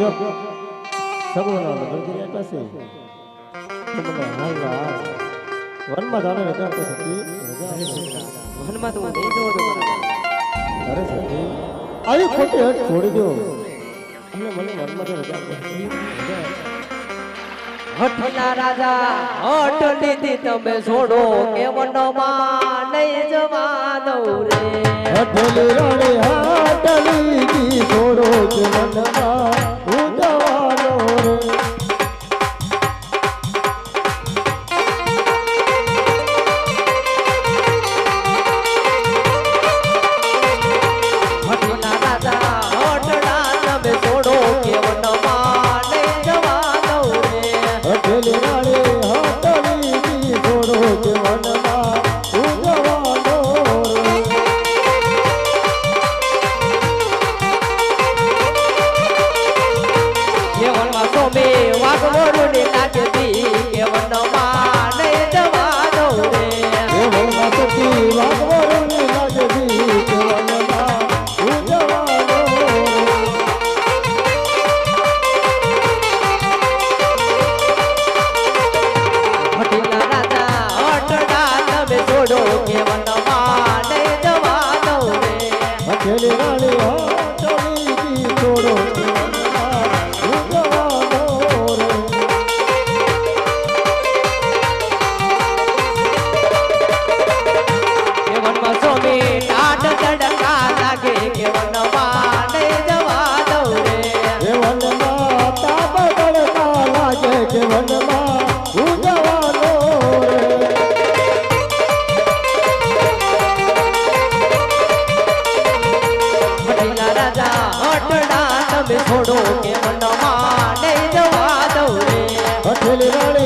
તો મને હાલવા વનમાં જાણે રજા આપો રજા અરે આપો. છોકરા વનમાં તો નહીં જોઉં તો અરે સતી આવી ખોટી હટ છોડી દો. અને મને વનમાં તો રજા. હઠના હઠ લીધી તમે છોડો કે મનમાં નહીં જવા દઉં રે. હઠલી રાણી કી છોડો કે મનમાં વનમાં સતી વાગવરની લાગતી કે છોડો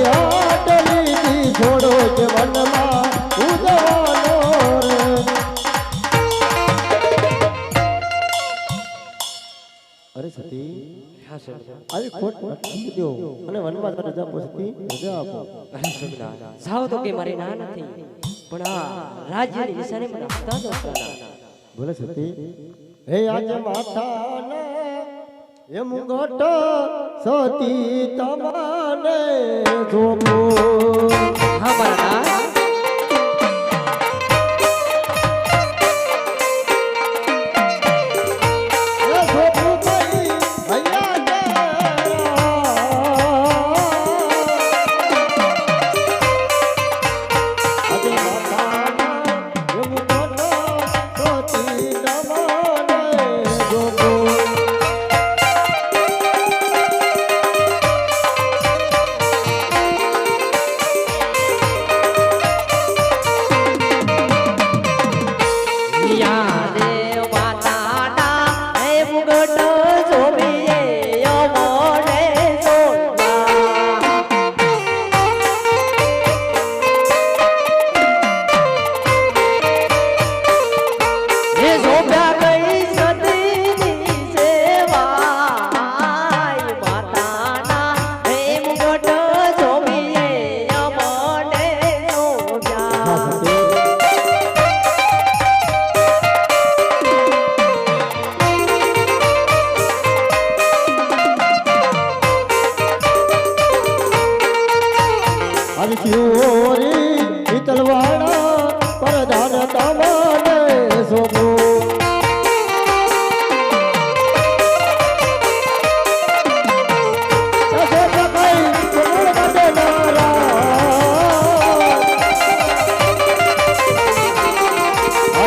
કી છોડો કે વનમાં ઉજવાનો રે અરે સતી આવી ખોટ મૂકી દો અને વનમાં રજા આપો. રજા આપો સાવ તો કે મારી ના નથી. પણ આ રાજ્યની નિશાની મને આપતા જ બોલે સતી. હે આજે માથાના એ મુંગટ સતી તમાને જોપો હા મારા ના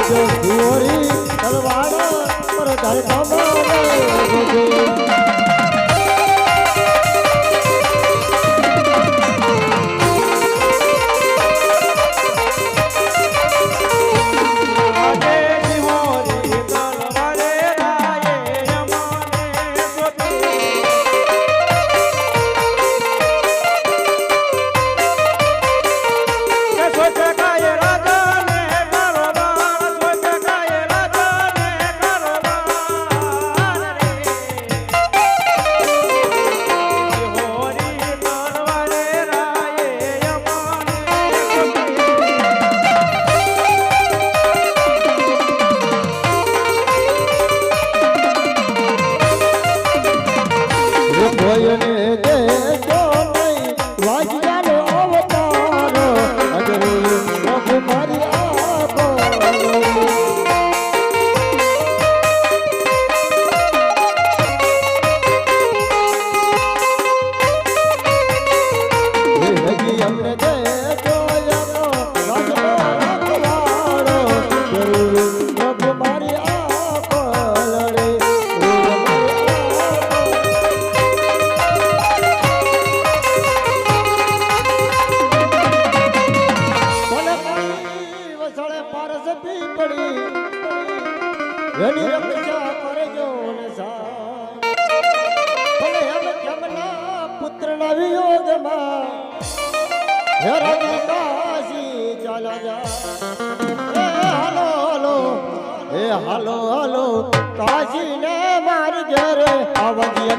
આજો ચિયોરી તલવાડા પરધાન તમાને પડી. એની રક્ષા કરજો ને સા ભલે એમ કેમના પુત્રના વિયોગમાં. હે રાજી કાશી, ચાલા હાલો હાલો. કાશી ને મારી ઘરે આવજી